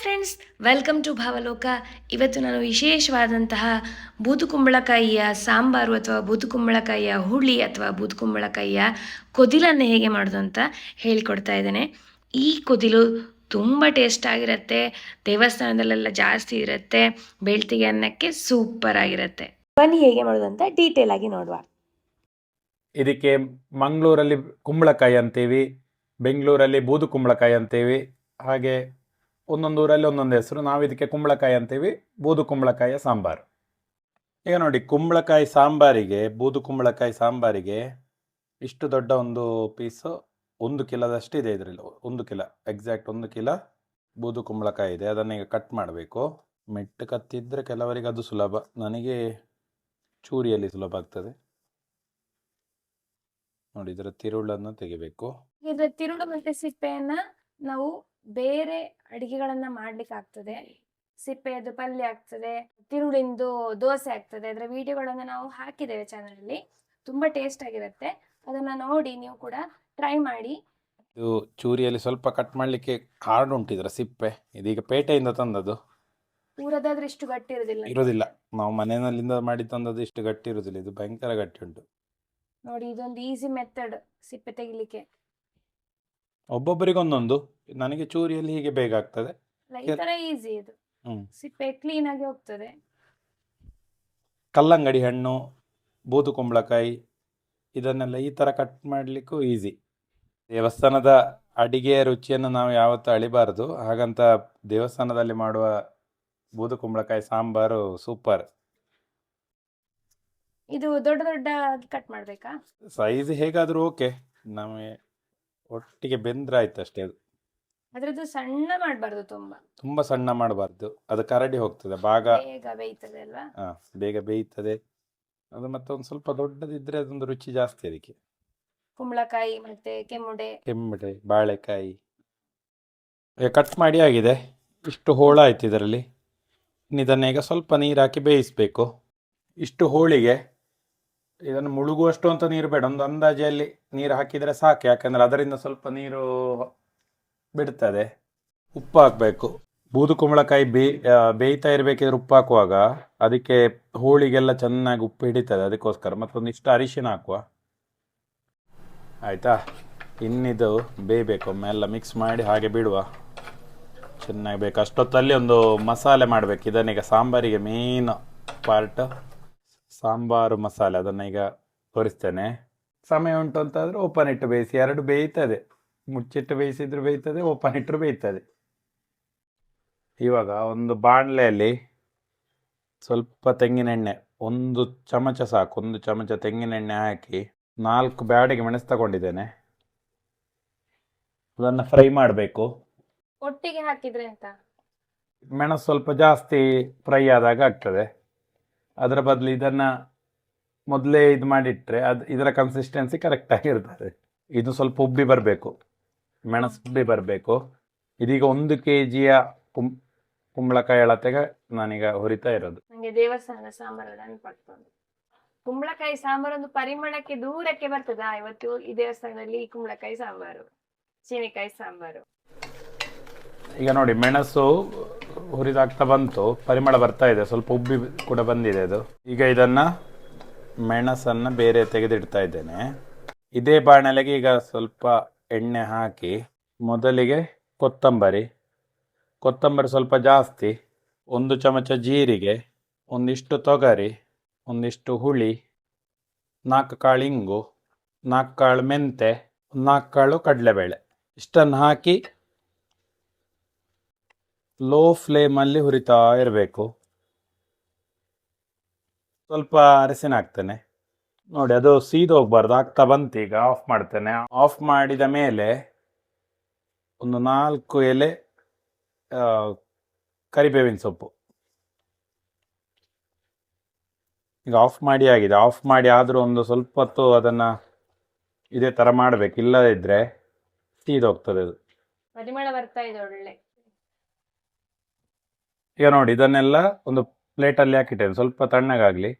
Friends welcome to Bhavaloka ಇವತ್ತು ನಾನು ವಿಶೇಷವಾದಂತಹ ಬೂದುಕುಂಬಳಕಾಯಿಯ ಸಾಂಬಾರು ಅಥವಾ ಬೂದುಕುಂಬಳಕಾಯಿಯ ಹುಳಿ ಅಥವಾ ಬೂದುಕುಂಬಳಕಾಯಿಯ ಕೊದಿಲನ್ನು ಹೇಗೆ ಮಾಡೋದು ಅಂತ ಹೇಳಿಕೊಡ್ತಾ ಇದ್ದೇನೆ. ಈ ಕೊದಿಲು ತುಂಬ ಟೇಸ್ಟ್ ಆಗಿರುತ್ತೆ, ದೇವಸ್ಥಾನದಲ್ಲೆಲ್ಲ ಜಾಸ್ತಿ ಇರುತ್ತೆ, ಬೆಳ್ತಿಗೆ ಅನ್ನಕ್ಕೆ ಸೂಪರ್ ಆಗಿರುತ್ತೆ. ಬನ್ನಿ ಹೇಗೆ ಮಾಡೋದು ಅಂತ ಡೀಟೇಲ್ ಆಗಿ ನೋಡುವ. ಇದಕ್ಕೆ ಮಂಗಳೂರಲ್ಲಿ ಕುಂಬಳಕಾಯಿ ಅಂತೀವಿ, ಬೆಂಗಳೂರಲ್ಲಿ ಬೂದು ಕುಂಬಳಕಾಯಿ ಅಂತೀವಿ, ಹಾಗೆ ಒಂದೊಂದು ಊರಲ್ಲಿ ಒಂದೊಂದು ಹೆಸರು. ನಾವು ಇದಕ್ಕೆ ಕುಂಬಳಕಾಯಿ ಅಂತೀವಿ. ಬೂದು ಕುಂಬಳಕಾಯಿಯ ಸಾಂಬಾರು. ಈಗ ನೋಡಿ, ಕುಂಬಳಕಾಯಿ ಸಾಂಬಾರಿಗೆ, ಬೂದು ಕುಂಬಳಕಾಯಿ ಸಾಂಬಾರಿಗೆ ಇಷ್ಟು ದೊಡ್ಡ ಒಂದು ಪೀಸು ಒಂದು ಕಿಲೋದಷ್ಟು ಇದೆ ಇದರಲ್ಲಿ. ಒಂದು ಕಿಲ ಎಕ್ಸಾಕ್ಟ್ ಒಂದು ಕಿಲ ಬೂದು ಕುಂಬಳಕಾಯಿ ಇದೆ. ಅದನ್ನು ಈಗ ಕಟ್ ಮಾಡಬೇಕು. ಮೆಟ್ಟು ಕತ್ತಿದ್ರೆ ಕೆಲವರಿಗೆ ಅದು ಸುಲಭ. ನನಗೆ ಚೂರಿಯಲ್ಲಿ ಸುಲಭ ಆಗ್ತದೆ. ನೋಡಿ, ಇದರ ತಿರುಳನ್ನು ತೆಗಿಬೇಕು. ಇದರ ತಿರುಳು ಮತ್ತೆ ಸಿಪ್ಪೆಯನ್ನ ನಾವು ಬೇರೆ ಅಡಿಗೆಗಳನ್ನ ಮಾಡ್ಲಿಕ್ಕೆ ಆಗ್ತದೆ. ಸಿಪ್ಪೆಯದ್ದು ಪಲ್ಯ ಆಗ್ತದೆ ತಿರುಳಿಂದು ದೋಸೆ ಆಗ್ತದೆ. ಅದರ ವಿಡಿಯೋಗಳನ್ನು ನಾವು ಹಾಕಿದ್ದೇವೆ ಚಾನಲ್ ತುಂಬ ಟೇಸ್ಟ್ ಆಗಿರುತ್ತೆ. ಅದನ್ನ ನೋಡಿ ನೀವು ಕೂಡ ಟ್ರೈ ಮಾಡಿ. ಇದು ಚೂರಿಯಲ್ಲಿ ಸ್ವಲ್ಪ ಕಟ್ ಮಾಡಲಿಕ್ಕೆ ಹಾರ್ಡ್ ಉಂಟು ಇದರ ಸಿಪ್ಪೆ. ಇದೀಗ ಪೇಟೆಯಿಂದ ತಂದದ್ದು. ಊರದಾದ್ರೆ ಇಷ್ಟು ಗಟ್ಟಿ ಇರುದಿಲ್ಲ. ಇರೋದಿಲ್ಲ. ನಾವು ಮನೆಯಲ್ಲಿಂದ ಮಾಡಿ ತಂದದ್ದು ಇಷ್ಟು ಗಟ್ಟಿ ಇರುದಿಲ್ಲ. ಇದು ಭಯಂಕರ ಗಟ್ಟಿ ಉಂಟು. ನೋಡಿ ಇದೊಂದು ಈಸಿ ಮೆಥಡ್ ಸಿಪ್ಪೆ ತೆಗಿಲಿಕ್ಕೆ. ಒಬ್ಬೊಬ್ಬರಿಗೆ ಒಂದೊಂದು ನನಗೆ ಚೂರಿಯಲ್ಲಿ ಹೀಗೆ ಬೇಗ ಆಗ್ತದೆ. ಅಲ್ಲ, ಈ ತರ ಈಸಿ ಇದು. ಹ್ಮ್. ಸಿಪ್ಪೆ ಕ್ಲೀನ್ ಆಗಿ ಹೋಗ್ತದೆ. ಕಲ್ಲಂಗಡಿ ಹಣ್ಣು ಬೂದು ಕುಂಬಳಕಾಯಿ ಇದನ್ನೆಲ್ಲ ಈ ತರ ಕಟ್ ಮಾಡಲಿಕ್ಕೂ ಈಸಿ ದೇವಸ್ಥಾನದ ಅಡಿಗೆಯ ರುಚಿಯನ್ನು ನಾವು ಯಾವತ್ತೂ ಅಳಿಬಾರದು. ಹಾಗಂತ ದೇವಸ್ಥಾನದಲ್ಲಿ ಮಾಡುವ ಬೂದು ಕುಂಬಳಕಾಯಿ ಸಾಂಬಾರು ಸೂಪರ್ ಇದು ದೊಡ್ಡ ದೊಡ್ಡ ಕಟ್ ಮಾಡ್ಬೇಕಾ? ಸೈಜ್ ಹೇಗಾದರೂ ಓಕೆ ನಮಗೆ ಒಟ್ಟಿಗೆ ಬೆಂದ್ರಾಯ್ತು ಅಷ್ಟೇ ಅದು. ಅದ್ರದ್ದು ಸಣ್ಣ ಮಾಡಬಾರ್ದು ತುಂಬಾ. ತುಂಬಾ ಸಣ್ಣ ಮಾಡಬಾರ್ದು. ಅದು ಕರಡಿ ಹೋಗ್ತದೆ ಭಾಗ. ಬೇಗ ಬೇಯ್ತದೆ ಅಲ್ವಾ? ಹಾ ಬೇಗ ಬೇಯ್ತದೆ. ಅದು ಮತ್ತೆ ಒಂದು ಸ್ವಲ್ಪ ದೊಡ್ಡದಿದ್ರೆ ಅದೊಂದು ರುಚಿ ಜಾಸ್ತಿ ಅದಕ್ಕೆ. ಕುಂಬಳಕಾಯಿ ಮತ್ತೆ ಕೆಮ್ಮುಡೆ. ಕೆಮ್ಮಡೆ ಬಾಳೆಕಾಯಿ. ಕಟ್ ಮಾಡಿ ಆಗಿದೆ. ಇಷ್ಟು ಹೋಳಾಯ್ತು ಇದರಲ್ಲಿ. ಇನ್ನು ಇದನ್ನು ಈಗ ಸ್ವಲ್ಪ ನೀರು ಹಾಕಿ ಬೇಯಿಸಬೇಕು. ಇಷ್ಟು ಹೋಳಿಗೆ. ಇದನ್ನು ಮುಳುಗುವಷ್ಟು ಅಂತ ನೀರು ಬೇಡ ಒಂದು ಅಂದಾಜಲ್ಲಿ ನೀರು ಹಾಕಿದರೆ ಸಾಕು. ಯಾಕಂದ್ರೆ ಅದರಿಂದ ಸ್ವಲ್ಪ ನೀರು ಬಿಡ್ತದೆ. ಉಪ್ಪು ಹಾಕಬೇಕು ಬೂದು ಕುಂಬಳಕಾಯಿ ಬೇ ಬೇಯ್ತಾ ಇರಬೇಕಿದ್ರೆ ಉಪ್ಪು ಹಾಕುವಾಗ ಅದಕ್ಕೆ ಹೋಳಿಗೆಲ್ಲ ಚೆನ್ನಾಗಿ ಉಪ್ಪು ಹಿಡಿತದೆ. ಅದಕ್ಕೋಸ್ಕರ ಮತ್ತೊಂದಿಷ್ಟು ಅರಿಶಿನ ಹಾಕುವ. ಆಯಿತಾ? ಇನ್ನಿದು ಬೇಯಬೇಕು. ಒಮ್ಮೆ ಎಲ್ಲ ಮಿಕ್ಸ್ ಮಾಡಿ ಹಾಗೆ ಬಿಡುವ. ಚೆನ್ನಾಗಿ ಬೇಕು. ಅಷ್ಟೊತ್ತಲ್ಲಿ ಒಂದು ಮಸಾಲೆ ಮಾಡಬೇಕು. ಇದನ್ನೀಗ ಸಾಂಬಾರಿಗೆ ಮೇನ್ ಪಾರ್ಟ್ ಸಾಂಬಾರು ಮಸಾಲೆ. ಅದನ್ನು ಈಗ ತೋರಿಸ್ತೇನೆ. ಸಮಯ ಉಂಟು ಅಂತಾದರೆ ಓಪನ್ ಇಟ್ಟು ಬೇಯಿಸಿ. ಎರಡು ಬೇಯ್ತದೆ. ಮುಚ್ಚಿಟ್ಟು ಬೇಯಿಸಿದ್ರು ಬೇಯ್ತದೆ ಓಪನ್ ಇಟ್ಟರು ಬೇಯ್ತದೆ. ಇವಾಗ ಒಂದು ಬಾಣಲೆಯಲ್ಲಿ ಸ್ವಲ್ಪ ತೆಂಗಿನೆಣ್ಣೆ ಒಂದು ಚಮಚ ಸಾಕು ಒಂದು ಚಮಚ ತೆಂಗಿನೆಣ್ಣೆ ಹಾಕಿ ನಾಲ್ಕು ಬ್ಯಾಡಿಗೆ ಮೆಣಸು ತಗೊಂಡಿದ್ದೇನೆ. ಅದನ್ನು ಫ್ರೈ ಮಾಡಬೇಕು. ಒಟ್ಟಿಗೆ ಹಾಕಿದ್ರೆ ಅಂತ ಮೆಣಸು ಸ್ವಲ್ಪ ಜಾಸ್ತಿ ಫ್ರೈ ಆದಾಗ ಆಗ್ತದೆ. ಅದರ ಬದಲು ಇದನ್ನು ಮೊದಲೇ ಇದು ಮಾಡಿಟ್ರೆ ಅದು ಇದರ ಕನ್ಸಿಸ್ಟೆನ್ಸಿ ಕರೆಕ್ಟಾಗಿರ್ತದೆ ಇದು ಸ್ವಲ್ಪ ಉಬ್ಬಿ ಬರಬೇಕು. ಮೆಣಸು ಬಿ ಬರಬೇಕು. ಇದೀಗ ಒಂದು ಕೆ ಜಿಯ ಕುಂ ಕುಂಬಳಕಾಯಿ ಅಳತೆಗೆ ನಾನೀಗ ಹುರಿತಾ ಇರೋದು. ನನಗೆ ದೇವಸ್ಥಾನದ ಸಾಂಬಾರು ನೆನಪಾಗ್ತದೆ ಕುಂಬಳಕಾಯಿ ಸಾಂಬಾರು ಒಂದು ಪರಿಮಳಕ್ಕೆ ದೂರಕ್ಕೆ ಬರ್ತದ? ಇವತ್ತು ಈ ದೇವಸ್ಥಾನದಲ್ಲಿ ಕುಂಬಳಕಾಯಿ ಸಾಂಬಾರು ಚೀನಿಕಾಯಿ ಸಾಂಬಾರು. ಈಗ ನೋಡಿ ಮೆಣಸು ಹುರಿದಾಗ್ತಾ ಬಂತು ಪರಿಮಳ ಬರ್ತಾ ಇದೆ ಸ್ವಲ್ಪ ಉಬ್ಬಿ ಕೂಡ ಬಂದಿದೆ ಅದು. ಈಗ ಇದನ್ನ ಮೆಣಸನ್ನ ಬೇರೆ ತೆಗೆದಿಡ್ತಾ ಇದ್ದೇನೆ. ಇದೇ ಬಾಣಲೆಗೆ ಈಗ ಸ್ವಲ್ಪ ಎಣ್ಣೆ ಹಾಕಿ ಮೊದಲಿಗೆ ಕೊತ್ತಂಬರಿ. ಕೊತ್ತಂಬರಿ ಸ್ವಲ್ಪ ಜಾಸ್ತಿ. ಒಂದು ಚಮಚ ಜೀರಿಗೆ, ಒಂದಿಷ್ಟು ತೊಗರಿ, ಒಂದಿಷ್ಟು ಹುಳಿ, ನಾಲ್ಕು ಕಾಳು ಇಂಗು, ನಾಲ್ಕು ಕಾಳು ಮೆಂತೆ, ನಾಲ್ಕು ಕಾಳು ಕಡಲೆಬೇಳೆ. ಇಷ್ಟನ್ನು ಹಾಕಿ ಲೋ ಫ್ಲೇಮಲ್ಲಿ ಹುರಿತಾ ಇರಬೇಕು. ಸ್ವಲ್ಪ ಅರಸಿನ ಹಾಕ್ತೇನೆ. ನೋಡಿ ಅದು ಸೀದ ಹೋಗ್ಬಾರ್ದು. ಆಗ್ತಾ ಬಂತು ಈಗ ಆಫ್ ಮಾಡ್ತೇನೆ. ಆಫ್ ಮಾಡಿದ ಮೇಲೆ ಒಂದು ನಾಲ್ಕು ಎಲೆ ಕರಿಬೇವಿನ ಸೊಪ್ಪು. ಈಗ ಆಫ್ ಮಾಡಿ ಆಗಿದೆ. ಆಫ್ ಮಾಡಿ ಆದರೂ ಒಂದು ಸ್ವಲ್ಪ ಹೊತ್ತು ಅದನ್ನು ಇದೇ ಥರ ಮಾಡಬೇಕು. ಇಲ್ಲದಿದ್ದರೆ ಸೀದೋಗ್ತದೆ ಅದು. ಪರಿಮಳ ಬರ್ತಾ ಇದೆ ಒಳ್ಳೆ. ಈಗ ನೋಡಿ ಇದನ್ನೆಲ್ಲ ಒಂದು ಪ್ಲೇಟಲ್ಲಿ ಹಾಕಿಟ್ಟೇನೆ. ಸ್ವಲ್ಪ ತಣ್ಣಗಾಗಲಿ.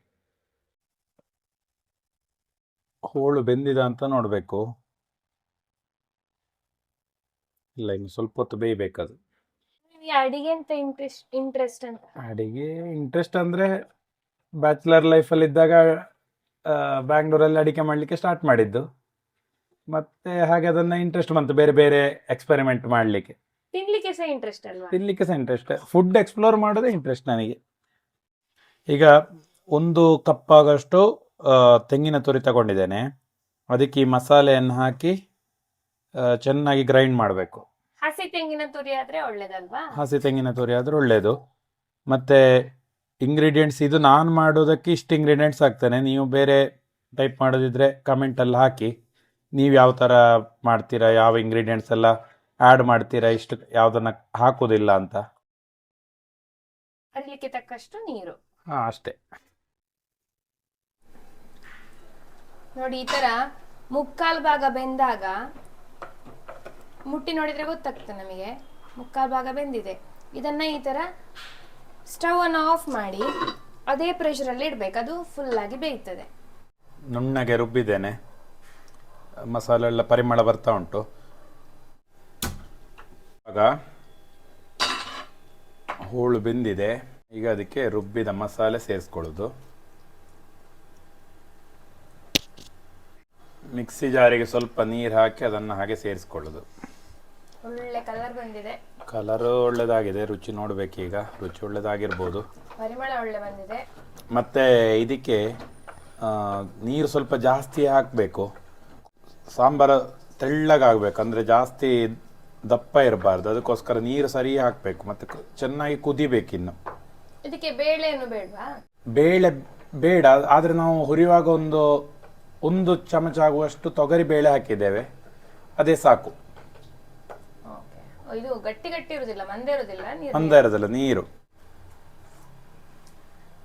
ಹೋಳು ಬೆಂದಿದ ಅಂತ ನೋಡಬೇಕು. ಇಲ್ಲ ಇನ್ನು ಸ್ವಲ್ಪ ಹೊತ್ತು ಬೇಯಬೇಕದು ಅಡಿಗೆ ಅಂತ ಇಂಟ್ರೆಸ್ಟ್ ಇಂಟ್ರೆಸ್ಟ್ ಅಂತ? ಅಡಿಗೆ ಇಂಟ್ರೆಸ್ಟ್ ಅಂದರೆ ಬ್ಯಾಚುಲರ್ ಲೈಫಲ್ಲಿ ಇದ್ದಾಗ ಬ್ಯಾಂಗ್ಳೂರಲ್ಲಿ ಅಡಿಗೆ ಮಾಡಲಿಕ್ಕೆ ಸ್ಟಾರ್ಟ್ ಮಾಡಿದ್ದು. ಮತ್ತೆ ಹಾಗೆ ಅದನ್ನ ಇಂಟ್ರೆಸ್ಟ್ ಬಂತು ಬೇರೆ ಬೇರೆ ಎಕ್ಸ್ಪೆರಿಮೆಂಟ್ ಮಾಡಲಿಕ್ಕೆ. ತಿನ್ಲಿಕ್ಕೆ ಸಹ ಇಂಟ್ರೆಸ್ಟ್ ಅಲ್ವಾ? ತಿನ್ನಲಿಕ್ಕೆ ಸಹ ಇಂಟ್ರೆಸ್ಟ್ ಫುಡ್ ಎಕ್ಸ್ಪ್ಲೋರ್ ಮಾಡೋದೇ ಇಂಟ್ರೆಸ್ಟ್ ನನಗೆ. ಈಗ ಒಂದು ಕಪ್ ಆಗೋಷ್ಟು ತೆಂಗಿನ ತುರಿ ತಗೊಂಡಿದ್ದೇನೆ. ಅದಕ್ಕೆ ಈ ಮಸಾಲೆಯನ್ನು ಹಾಕಿ ಚೆನ್ನಾಗಿ ಗ್ರೈಂಡ್ ಮಾಡಬೇಕು. ಹಸಿ ತೆಂಗಿನ ತುರಿ ಆದ್ರೆ ಒಳ್ಳೇದಲ್ವಾ? ಹಸಿ ತೆಂಗಿನ ತುರಿ ಆದ್ರೆ ಒಳ್ಳೆಯದು ಮತ್ತೆ ಇಂಗ್ರೀಡಿಯೆಂಟ್ಸ್ ಇದು ನಾನು ಮಾಡೋದಕ್ಕೆ ಇಷ್ಟು ಇಂಗ್ರೀಡಿಯೆಂಟ್ಸ್ ಹಾಕ್ತೇನೆ ನೀವು ಬೇರೆ ಟೈಪ್ ಮಾಡೋದಿದ್ರೆ ಕಮೆಂಟಲ್ಲಿ ಹಾಕಿ. ನೀವು ಯಾವ ಥರ ಮಾಡ್ತೀರಾ ಯಾವ ಇಂಗ್ರೀಡಿಯೆಂಟ್ಸ್ ಎಲ್ಲ ಆ್ಯಡ್ ಮಾಡ್ತೀರಾ ಇಷ್ಟು ಯಾವುದನ್ನ ಹಾಕೋದಿಲ್ಲ ಅಂತ. ಅರಿಲಿಕ್ಕೆ ತಕ್ಕಷ್ಟು ನೀರು. ಹಾಂ ಅಷ್ಟೇ. ನೋಡಿ, ಈ ತರ ಮುಕ್ಕಾಲ್ ಭಾಗ ಬೆಂದಾಗ ಮುಟ್ಟಿ ನೋಡಿದ್ರೆ ಗೊತ್ತಾಗ್ತದೆ ನಮಗೆ. ಮುಕ್ಕಾಲ್ ಭಾಗ ಬೆಂದಿದೆ. ಇದನ್ನ ಈ ತರ ಸ್ಟವ್ ಅನ್ನು ಆಫ್ ಮಾಡಿ ಅದೇ ಪ್ರೆಷರ್ ಅಲ್ಲಿ ಇಡ್ಬೇಕು. ಅದು ಫುಲ್ ಆಗಿ ಬೇಯ್ತದೆ. ನುಣ್ಣಗೆ ರುಬ್ಬಿದ್ದೇನೆ. ಮಸಾಲೆ ಎಲ್ಲ ಪರಿಮಳ ಬರ್ತಾ ಉಂಟು. ಆಗ ಹೂಳು ಬೆಂದಿದೆ. ಈಗ ಅದಕ್ಕೆ ರುಬ್ಬಿದ ಮಸಾಲೆ ಸೇರಿಸ್ಕೊಳ್ಳೋದು. ಮಿಕ್ಸಿ ಜಾರಿಗೆ ಸ್ವಲ್ಪ ನೀರು ಹಾಕಿ ಅದನ್ನು ಹಾಗೆ ಸೇರಿಸ್ಕೊಳ್ಳೋದು. ಒಳ್ಳೆ ಕಲರ್ ಬಂದಿದೆ. ಕಲರ್ ಒಳ್ಳೆದಾಗಿದೆ ರುಚಿ ನೋಡ್ಬೇಕೀಗ ರುಚಿ ಒಳ್ಳೆದಾಗಿರ್ಬೋದು. ಪರಿಮಳ ಒಳ್ಳೆ ಬಂದಿದೆ. ಮತ್ತೆ ಇದಕ್ಕೆ ನೀರು ಸ್ವಲ್ಪ ಜಾಸ್ತಿ ಹಾಕಬೇಕು. ಸಾಂಬಾರು ತೆಳ್ಳಗಾಗಬೇಕು ಅಂದರೆ ಜಾಸ್ತಿ ದಪ್ಪ ಇರಬಾರ್ದು. ಅದಕ್ಕೋಸ್ಕರ ನೀರು ಸರಿ ಹಾಕಬೇಕು ಮತ್ತು ಚೆನ್ನಾಗಿ ಚೆನ್ನಾಗಿ ಕುದಿಬೇಕಿನ್ನು ಇದಕ್ಕೆ ಬೇಳೆಯನ್ನು ಬೇಡವಾ? ಬೇಳೆ ಬೇಡ ಆದರೆ ನಾವು ಹುರಿಯುವಾಗ ಒಂದು ಒಂದು ಚಮಚ ಆಗುವಷ್ಟು ತೊಗರಿ ಬೇಳೆ ಹಾಕಿದ್ದೇವೆ. ಅದೇ ಸಾಕು. ಇದು ಗಟ್ಟಿ ಗಟ್ಟಿ ಇರುದಿಲ್ಲ ಮಂದೆ ಇರುದಿಲ್ಲ ನೀರು ಇರೋದಿಲ್ಲ ನೀರು.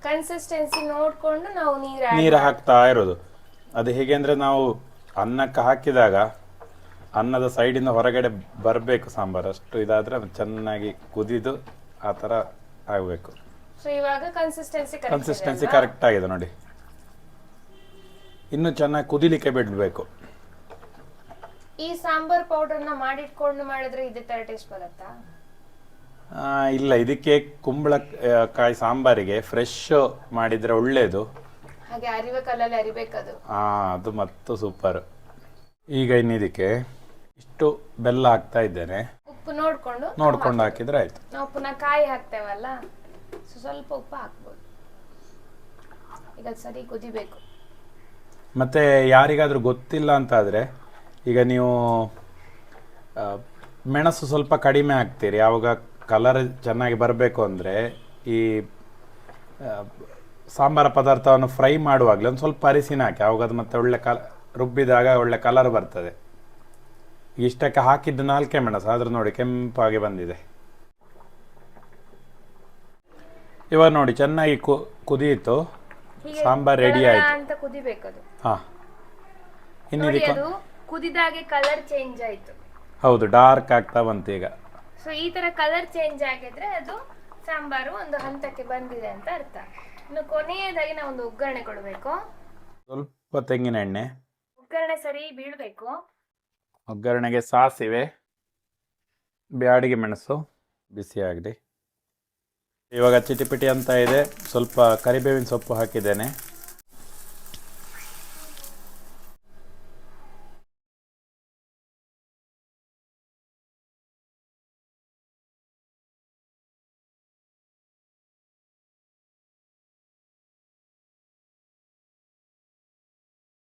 ಕನ್ಸಿಸ್ಟೆನ್ಸಿ ನೋಡ್ಕೊಂಡು ನಾವು ನೀರು ನೀರು ಹಾಕ್ತಾ ಇರೋದು. ಅದು ಹೇಗೆ ಅಂದರೆ ನಾವು ಅನ್ನಕ್ಕೆ ಹಾಕಿದಾಗ ಅನ್ನದ ಸೈಡಿಂದ ಹೊರಗಡೆ ಬರಬೇಕು ಸಾಂಬಾರು. ಅಷ್ಟು ಇದಾದರೆ ಚೆನ್ನಾಗಿ ಕುದಿದು ಆ ಥರ ಆಗಬೇಕು. ಸೊ ಇವಾಗ ಕನ್ಸಿಸ್ಟೆನ್ಸಿ ಕನ್ಸಿಸ್ಟೆನ್ಸಿ ಕರೆಕ್ಟ್ ಆಗಿದೆ ನೋಡಿ. ಇನ್ನು ಚೆನ್ನಾಗಿ ಕುದಿಲಿಕ್ಕೆ ಬಿಡಬೇಕು. ಈ ಸಾಂಬಾರ್ ಪೌಡರ್ನ ಮಾಡಿಟ್ಕೊಂಡು ಮಾಡಿದ್ರೆ ಇದೇ ತರ ಟೇಸ್ಟ್ ಬರುತ್ತಾ? ಇಲ್ಲ ಇದಕ್ಕೆ ಕುಂಬಳಕಾಯಿ ಸಾಂಬಾರಿಗೆ ಫ್ರೆಶ್ ಮಾಡಿದ್ರೆ ಒಳ್ಳೆಯದು ಹಾಗೆ ಅರಿವೆ ಕಲ್ಲಲ್ಲಿ ಅರಿಬೇಕದು. ಆ ಅದು ಮತ್ತು ಸೂಪರ್ ಈಗ ಇನ್ನಿದಕ್ಕೆ ಇಷ್ಟು ಬೆಲ್ಲ ಹಾಕ್ತಾ ಇದ್ದೇನೆ. ಉಪ್ಪು ನೋಡ್ಕೊಂಡು ನೋಡ್ಕೊಂಡು ಹಾಕಿದ್ರೆ ಆಯ್ತು. ನಾವು ಪುನಃ ಕಾಯಿ ಹಾಕ್ತೇವಲ್ಲ ಸ್ವಲ್ಪ ಉಪ್ಪು ಹಾಕ್ಬೋದು. ಈಗ ಸರಿ ಕುದಿಬೇಕು. ಮತ್ತೆ ಯಾರಿಗಾದರೂ ಗೊತ್ತಿಲ್ಲ ಅಂತಾದರೆ, ಈಗ ನೀವು ಮೆಣಸು ಸ್ವಲ್ಪ ಕಡಿಮೆ ಹಾಕ್ತೀರಿ. ಯಾವಾಗ ಕಲರ್ ಚೆನ್ನಾಗಿ ಬರಬೇಕು ಅಂದರೆ ಈ ಸಾಂಬಾರ ಪದಾರ್ಥವನ್ನು ಫ್ರೈ ಮಾಡುವಾಗಲೇ ಒಂದು ಸ್ವಲ್ಪ ಅರಿಸಿನ ಹಾಕಿ. ಆವಾಗ ಅದು ಮತ್ತೆ ಒಳ್ಳೆ ಕಲ ರುಬ್ಬಿದಾಗ ಒಳ್ಳೆ ಕಲರ್ ಬರ್ತದೆ. ಇಷ್ಟಕ್ಕೆ ಹಾಕಿದ್ದು ನಾಲ್ಕೇ ಮೆಣಸು, ಆದರೂ ನೋಡಿ ಕೆಂಪಾಗಿ ಬಂದಿದೆ. ಇವಾಗ ನೋಡಿ, ಚೆನ್ನಾಗಿ ಕುದಿಯಿತು ಹೀಗೆ ಸಾಂಬಾರ್ ರೆಡಿ ಆಯ್ತು. ಅಂತ ಕುದಿಬೇಕದು. ಹಾ. ಇನ್ನು ನೋಡಿ ಇದಕ್ಕೆ ಅದು ಕುದಿದಾಗೆ ಕಲರ್ ಚೇಂಜ್ ಆಯ್ತು. ಹೌದು ಡಾರ್ಕ್ ಆಗ್ತಾ ಬಂತು ಈಗ. ಸೊ ಈ ತರ ಕಲರ್ ಚೇಂಜ್ ಆಗಿದ್ರೆ ಅದು ಸಾಂಬಾರು ಒಂದು ಹಂತಕ್ಕೆ ಬಂದಿದೆ ಅಂತ ಅರ್ಥ. ಇನ್ನು ಕೊನೆಯದಾಗಿ ನಾವು ಒಂದು ಒಗ್ಗರಣೆ ಕೊಡಬೇಕು. ಸ್ವಲ್ಪ ತೆಂಗಿನ ಎಣ್ಣೆ. ಒಗ್ಗರಣೆ ಸರಿ ಬೀಳ್ಬೇಕು. ಒಗ್ಗರಣೆಗೆ ಸಾಸಿವೆ ಬ್ಯಾಡಿಗೆ ಮೆಣಸು ಬಿಸಿ ಆಗಲಿ ಇವಾಗ ಚಿಟಿಪಿಟಿ ಅಂತ ಇದೆ. ಸ್ವಲ್ಪ ಕರಿಬೇವಿನ ಸೊಪ್ಪು ಹಾಕಿದ್ದೇನೆ.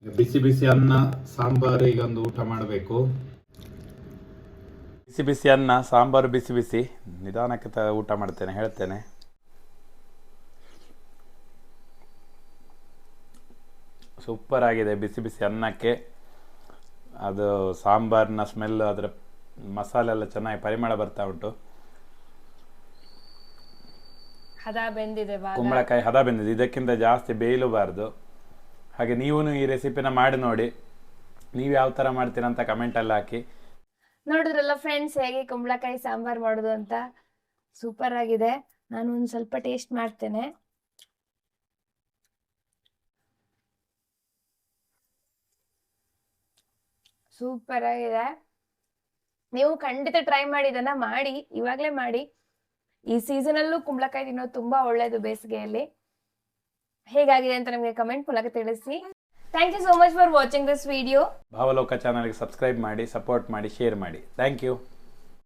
ಬಿಸಿ ಬಿಸಿ ಅನ್ನ, ಸಾಂಬಾರು, ಈಗ ಒಂದು ಊಟ ಮಾಡಬೇಕು. ಬಿಸಿ ಬಿಸಿ ಅನ್ನ ಸಾಂಬಾರು ಬಿಸಿ ಬಿಸಿ. ನಿಧಾನಕ್ಕೆ ತ ಊಟ ಮಾಡ್ತೇನೆ ಹೇಳ್ತೇನೆ. ಸೂಪರ್ ಆಗಿದೆ ಬಿಸಿ ಬಿಸಿ ಅನ್ನಕ್ಕೆ. ಅದು ಸಾಂಬಾರ್ನ ಸ್ಮೆಲ್ ಅದರ ಮಸಾಲೆ ಎಲ್ಲ ಚೆನ್ನಾಗಿ ಪರಿಮಳ ಬರ್ತಾ ಉಂಟು. ಹದ ಬೆಂದಿದೆ ಕುಂಬಳಕಾಯಿ ಹದ ಬೆಂದಿದೆ. ಇದಕ್ಕಿಂತ ಜಾಸ್ತಿ ಬೇಯಲೂಬಾರ್ದು. ಹಾಗೆ ನೀವು ಈ ರೆಸಿಪಿನ ಮಾಡಿ ನೋಡಿ. ನೀವು ಯಾವ ಥರ ಮಾಡ್ತೀರಾ ಅಂತ ಕಮೆಂಟಲ್ಲಿ ಹಾಕಿ. ನೋಡಿದ್ರಲ್ಲ ಫ್ರೆಂಡ್ಸ್ ಹೇಗೆ ಕುಂಬಳಕಾಯಿ ಸಾಂಬಾರ್ ಮಾಡೋದು ಅಂತ? ಸೂಪರ್ ಆಗಿದೆ. ನಾನು ಒಂದ್ ಸ್ವಲ್ಪ ಟೇಸ್ಟ್ ಮಾಡ್ತೇನೆ. ಸೂಪರ್ ಆಗಿದೆ. ನೀವು ಖಂಡಿತ ಟ್ರೈ ಮಾಡಿ, ಇದನ್ನ ಮಾಡಿ, ಇವಾಗ್ಲೇ ಮಾಡಿ. ಈ ಸೀಸನಲ್ಲೂ ಕುಂಬಳಕಾಯಿ ತಿನ್ನೋದು ತುಂಬಾ ಒಳ್ಳೇದು ಬೇಸಿಗೆಯಲ್ಲಿ. ಹೇಗಾಗಿದೆ ಅಂತ ನಮಗೆ ಕಮೆಂಟ್ ಮೂಲಕ ತಿಳಿಸಿ. Thank you so much for watching this video Bhavaloka ಚಾನಲ್ಗೆ ಸಬ್ಸ್ಕ್ರೈಬ್ ಮಾಡಿ ಸಪೋರ್ಟ್ ಮಾಡಿ ಶೇರ್ ಮಾಡಿ. Thank you